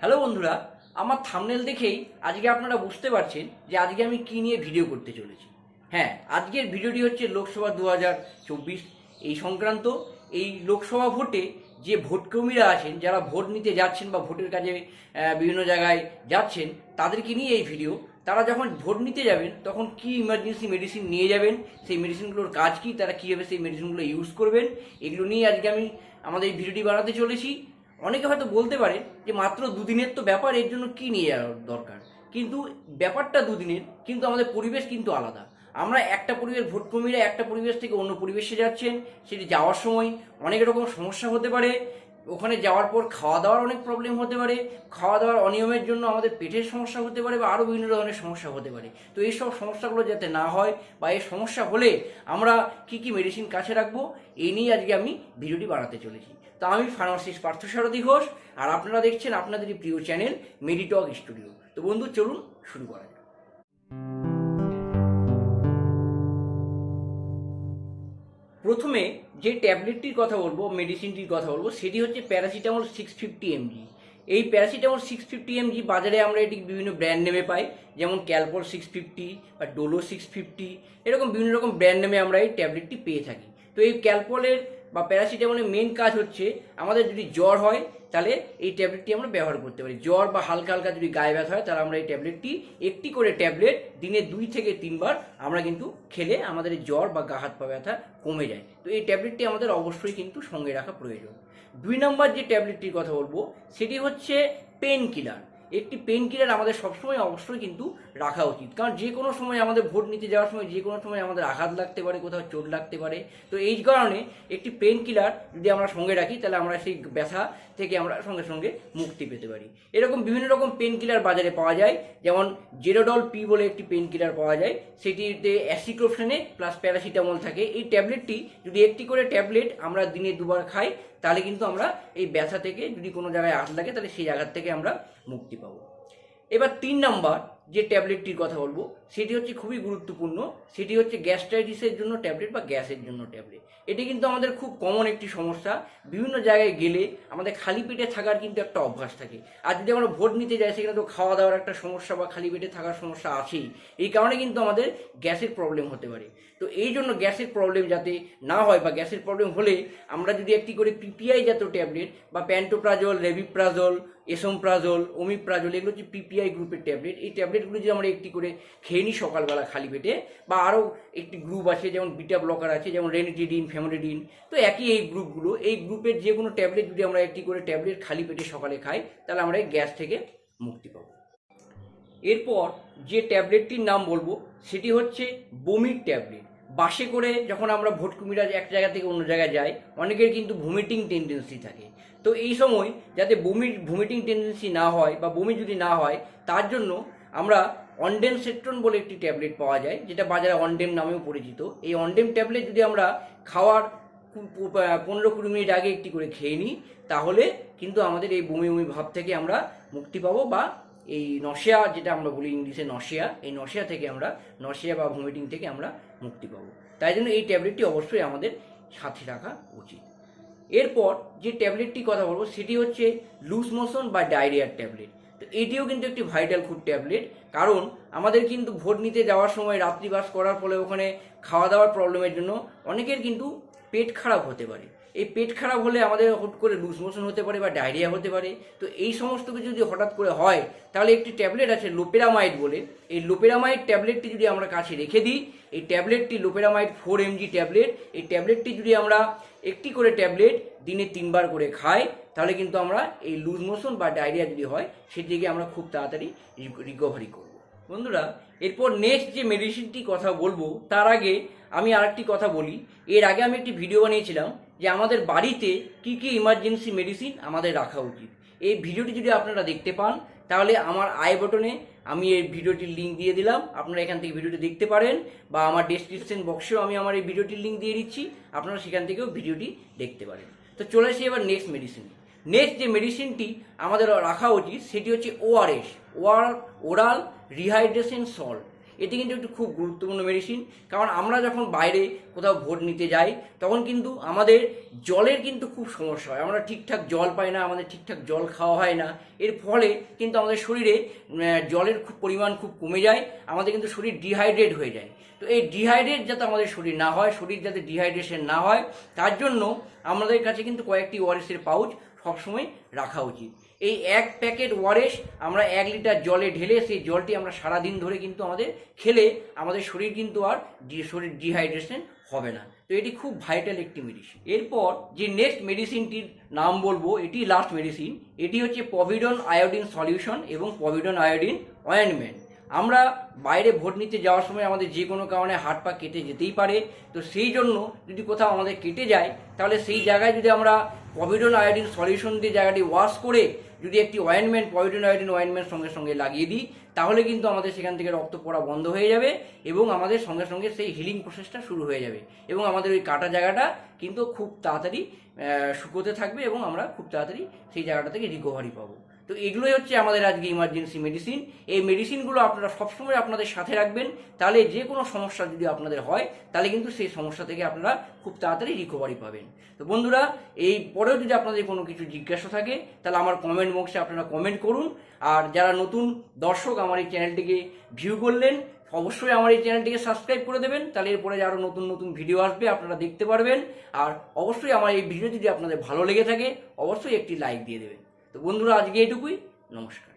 Hello বন্ধুরা, আমার thumbnail দেখেই আজকে আপনারা বুঝতে পারছেন যে আজকে আমি কি নিয়ে ভিডিও করতে চলেছি। হ্যাঁ আজকের ভিডিওটি হচ্ছে লোকসভা দু এই সংক্রান্ত এই লোকসভা ভোটে যে ভোটকর্মীরা আছেন, যারা ভোট নিতে যাচ্ছেন বা ভোটের কাজে বিভিন্ন জায়গায় যাচ্ছেন, তাদেরকে নিয়ে এই ভিডিও তারা যখন ভোট নিতে যাবেন, তখন কি ইমার্জেন্সি মেডিসিন নিয়ে যাবেন, সেই মেডিসিনগুলোর কাজ কি, তারা কীভাবে সেই মেডিসিনগুলো ইউজ করবেন, এগুলো নিয়ে আজকে আমি আমাদের এই ভিডিওটি বানাতে চলেছি। অনেকে হয়তো বলতে পারে যে মাত্র দুদিনের তো ব্যাপার, এর জন্য কী নিয়ে যাওয়ার দরকার? কিন্তু ব্যাপারটা দুদিনের, কিন্তু আমাদের পরিবেশ কিন্তু আলাদা। আমরা একটা পরিবেশ ভোটকর্মীরা একটা পরিবেশ থেকে অন্য পরিবেশে যাচ্ছেন, সেটি যাওয়ার সময় অনেক রকম সমস্যা হতে পারে। ওখানে যাওয়ার পর খাওয়া দাওয়ার অনেক প্রবলেম হতে পারে খাওয়া দাওয়ার অনিয়মের জন্য আমাদের পেটের সমস্যা হতে পারে বা আরও বিভিন্ন ধরনের সমস্যা হতে পারে। তো এইসব সমস্যাগুলো যাতে না হয় বা এই সমস্যা হলে আমরা কি কি মেডিসিন কাছে রাখব, এই নিয়ে আজকে আমি ভিডিওটি বানাতে চলেছি। তো আমি ফার্মাসিস্ট পার্থসারথী ঘোষ, আর আপনারা দেখছেন আপনাদেরই প্রিয় চ্যানেল মেডিটক স্টুডিও তো বন্ধু, চলুন শুরু করা যাক। প্রথমে যে ট্যাবলেটটির কথা বলব মেডিসিনটির কথা বলব, সেটি হচ্ছে প্যারাসিটামল সিক্স ফিফটি এমজি এই প্যারাসিটামল সিক্স ফিফটি এমজি বাজারে আমরা এটি বিভিন্ন ব্র্যান্ড নেমে পাই, যেমন ক্যালপল সিক্স ফিফটি বা ডোলো সিক্স ফিফটি এরকম বিভিন্ন রকম ব্র্যান্ড নেমে আমরা এই ট্যাবলেটটি পেয়ে থাকি। তো এই ক্যালপলের বা প্যারাসিটামলের মেন কাজ হচ্ছে আমাদের যদি জ্বর হয়, তাহলে এই ট্যাবলেটটি আমরা ব্যবহার করতে পারি। জ্বর বা হালকা হালকা যদি গায়ে ব্যথা হয়, তাহলে আমরা এই ট্যাবলেটটি একটি করে ট্যাবলেট দিনে দুই থেকে তিনবার আমরা কিন্তু খেলে আমাদের জ্বর বা গা, হাত, পা ব্যথা কমে যায়। তো এই ট্যাবলেটটি আমাদের অবশ্যই কিন্তু সঙ্গে রাখা প্রয়োজন। দুই নম্বর যে ট্যাবলেটটির কথা বলব, সেটি হচ্ছে পেন কিলার একটি পেন কিলার আমাদের সবসময় অবশ্যই কিন্তু রাখা উচিত। কারণ যে কোনো সময় আমাদের ভোট নিতে যাওয়ার সময়, যে কোনো সময় আমাদের আঘাত লাগতে পারে, কোথাও চোট লাগতে পারে। তো এই কারণে একটি পেন কিলার যদি আমরা সঙ্গে রাখি, তাহলে আমরা সেই ব্যথা থেকে আমরা সঙ্গে সঙ্গে মুক্তি পেতে পারি। এরকম বিভিন্ন রকম পেন কিলার বাজারে পাওয়া যায়। যেমন জেরোডল পি বলে একটি পেন কিলার পাওয়া যায়। সেটিতে অ্যাসিক্রোপশনে প্লাস প্যারাসিটামল থাকে। এই ট্যাবলেটটি যদি একটি করে ট্যাবলেট আমরা দিনে দুবার খাই তাহলে কিন্তু আমরা এই ব্যথা থেকে যদি কোনো জায়গায় আঘাত লাগে, তাহলে সেই জায়গার থেকে আমরা মুক্তি পাবো। এবার তিন নাম্বার যে ট্যাবলেটটির কথা বলব, সেটি হচ্ছে খুবই গুরুত্বপূর্ণ। সেটি হচ্ছে গ্যাস্ট্রাইটিসের জন্য ট্যাবলেট বা গ্যাসের জন্য ট্যাবলেট। এটি কিন্তু আমাদের খুব কমন একটি সমস্যা। বিভিন্ন জায়গায় গেলে আমাদের খালি পেটে থাকার কিন্তু একটা অভ্যাস থাকে। আর যদি আমরা ভোট নিতে যাই, সেখানে তো খাওয়া দাওয়ার একটা সমস্যা বা খালি পেটে থাকার সমস্যা আছেই। এই কারণে কিন্তু আমাদের গ্যাসের প্রবলেম হতে পারে। তো এই জন্য গ্যাসের প্রবলেম যাতে না হয় বা গ্যাসের প্রবলেম হলে আমরা যদি একটি করে পিপিআই জাতীয় ট্যাবলেট বা প্যান্টোপ্রাজল রেভিপ্রাজল এসোমপ্রাজল, ওমিপ্রাজল, এগুলো হচ্ছে পিপিআই গ্রুপের ট্যাবলেট এই ট্যাবলেটগুলো যদি আমরা একটি করে খেয়ে নিই সকালবেলা খালি পেটে, বা আরও একটি গ্রুপ আছে, যেমন বিটা ব্লকার আছে, যেমন রেনিটিডিন ফেমোডিডিন তো একই এই গ্রুপগুলো এই গ্রুপের যে কোনো ট্যাবলেট যদি আমরা একটি করে ট্যাবলেট খালি পেটে সকালে খাই, তাহলে আমরা গ্যাস থেকে মুক্তি পাবো। এরপর যে ট্যাবলেটটির নাম বলব, সেটি হচ্ছে বমির ট্যাবলেট বাসে করে যখন আমরা ভোট কুমিরা এক জায়গা থেকে অন্য জায়গায় যাই, অনেকের কিন্তু ভমিটিং টেন্ডেন্সি থাকে। তো এই সময় যাতে বমি ভমিটিং টেন্ডেন্সি না হয় বা বমি যদি না হয়, তার জন্য আমরা অনডেম সেট্রন বলে একটি ট্যাবলেট পাওয়া যায়, যেটা বাজারে অনডেম নামেও পরিচিত। এই অনডেম ট্যাবলেট যদি আমরা খাওয়ার পনেরো কুড়ি মিনিট আগে একটি করে খেয়ে নিই, তাহলে কিন্তু আমাদের এই বমি বমি ভাব থেকে আমরা মুক্তি পাবো বা এই নশিয়া যেটা আমরা বলি ইংলিশে নশিয়া এই নশিয়া থেকে আমরা নশিয়া বা ভমিটিং থেকে আমরা মুক্তি পাবো তাই জন্য এই ট্যাবলেটটি অবশ্যই আমাদের সাথে রাখা উচিত। এরপর যে ট্যাবলেটটি কথা বলব, সেটি হচ্ছে লুজ মোশন বা ডায়রিয়ার ট্যাবলেট। তো এটিও কিন্তু একটি ভাইটাল ফুড ট্যাবলেট। কারণ আমাদের কিন্তু ভোট নিতে যাওয়ার সময় রাত্রিবাস করার ফলে ওখানে খাওয়া দাওয়ার প্রবলেমের জন্য অনেকের কিন্তু পেট খারাপ হতে পারে। এই পেট খারাপ হলে আমাদের হুট করে লুজ মোশন হতে পারে বা ডায়রিয়া হতে পারে। তো এই সমস্ত কিছু যদি হঠাৎ করে হয়, তাহলে একটি ট্যাবলেট আছে লোপেরামাইড বলে। এই লোপেরামাইড ট্যাবলেটটি যদি আমরা কাছে রেখে দিই, এই ট্যাবলেটটি লোপেরামাইড ফোর এমজি ট্যাবলেট। এই ট্যাবলেটটি যদি আমরা একটি করে ট্যাবলেট দিনে তিনবার করে খাই, তাহলে কিন্তু আমরা এই লুজ মোশন বা ডায়রিয়া যদি হয় সেটি থেকে আমরা খুব তাড়াতাড়ি রিকভারি করব। বন্ধুরা, এরপর নেক্সট যে মেডিসিনটি কথা বলব, তার আগে আমি আরেকটি কথা বলি। এর আগে আমি একটি ভিডিও বানিয়েছিলাম যে আমাদের বাড়িতে কি কি ইমার্জেন্সি মেডিসিন আমাদের রাখা উচিত। এই ভিডিওটি যদি আপনারা দেখতে পান, তাহলে আমার আই বটনে আমি এই ভিডিওটির লিঙ্ক দিয়ে দিলাম। আপনারা এখান থেকে ভিডিওটি দেখতে পারেন বা আমার ডেসক্রিপশন বক্সেও আমি আমার এই ভিডিওটির লিঙ্ক দিয়ে দিচ্ছি। আপনারা সেখান থেকেও ভিডিওটি দেখতে পারেন। তো চলে আসি এবার নেক্সট মেডিসিন নেক্সট যে মেডিসিনটি আমাদের রাখা উচিত, সেটি হচ্ছে ORS or oral rehydration salt এটি কিন্তু একটি খুব গুরুত্বপূর্ণ মেডিসিন কারণ আমরা যখন বাইরে কোথাও ভোট নিতে যাই, তখন কিন্তু আমাদের জলের কিন্তু খুব সমস্যা হয়। আমরা ঠিকঠাক জল পাই না, আমাদের ঠিকঠাক জল খাওয়া হয় না। এর ফলে কিন্তু আমাদের শরীরে জলের খুব পরিমাণ খুব কমে যায়, আমাদের কিন্তু শরীর ডিহাইড্রেট হয়ে যায়। তো এই ডিহাইড্রেট যাতে আমাদের শরীর না হয়, শরীর যাতে ডিহাইড্রেশন না হয়, তার জন্য আমাদের কাছে কিন্তু কয়েকটি ওয়ারেসের পাউচ সবসময় রাখা উচিত। এই এক প্যাকেট ওয়ারেস আমরা এক লিটার জলে ঢেলে, সেই জলটি আমরা সারাদিন ধরে কিন্তু আমাদের খেলে, আমাদের শরীর কিন্তু আর শরীর ডিহাইড্রেশন হবে না। তো এটি খুব ভাইটাল একটি মেডিসিন এরপর যে নেক্সট মেডিসিনটির নাম বলব, এটি লাস্ট মেডিসিন এটি হচ্ছে পভিডন আয়োডিন সলিউশন এবং পভিডন আয়োডিন অয়েনমেন্ট আমরা বাইরে ভোট নিতে যাওয়ার সময় আমাদের যে কোনো কারণে হাত পা কেটে যেতেই পারে। তো সেই জন্য যদি কোথাও আমাদের কেটে যায়, তাহলে সেই জায়গায় যদি আমরা পভিডন আয়োডিন সলিউশন দিয়ে জায়গাটি ওয়াশ করে যদি একটি অয়েনমেন্ট পভিডন আয়োডিন অয়েনমেন্ট সঙ্গে সঙ্গে লাগিয়ে দিই, তাহলে কিন্তু আমাদের সেখান থেকে রক্ত পড়া বন্ধ হয়ে যাবে এবং আমাদের সঙ্গে সঙ্গে সেই হিলিং প্রসেসটা শুরু হয়ে যাবে এবং আমাদের ওই কাটা জায়গাটা কিন্তু খুব তাড়াতাড়ি শুকোতে থাকবে এবং আমরা খুব তাড়াতাড়ি সেই জায়গাটা থেকে রিকভারি পাবো। তো এগুলোই হচ্ছে আমাদের আজকে ইমার্জেন্সি মেডিসিন এই মেডিসিনগুলো আপনারা সবসময় আপনাদের সাথে রাখবেন, তাহলে যে কোনো সমস্যা যদি আপনাদের হয়, তাহলে কিন্তু সেই সমস্যা থেকে আপনারা খুব তাড়াতাড়ি রিকভারি পাবেন। তো বন্ধুরা, এই পরেও যদি আপনাদের কোনো কিছু জিজ্ঞাসা থাকে, তাহলে আমার কমেন্ট বক্সে আপনারা কমেন্ট করুন। আর যারা নতুন দর্শক আমার এই চ্যানেলটিকে ভিউ করলেন, অবশ্যই আমার এই চ্যানেলটিকে সাবস্ক্রাইব করে দেবেন। তাহলে এরপরে আরও নতুন নতুন ভিডিও আসবে, আপনারা দেখতে পারবেন। আর অবশ্যই আমার এই ভিডিও যদি আপনাদের ভালো লেগে থাকে, অবশ্যই একটি লাইক দিয়ে দেবেন। তো বন্ধুরা আজকে এটুকুই নমস্কার।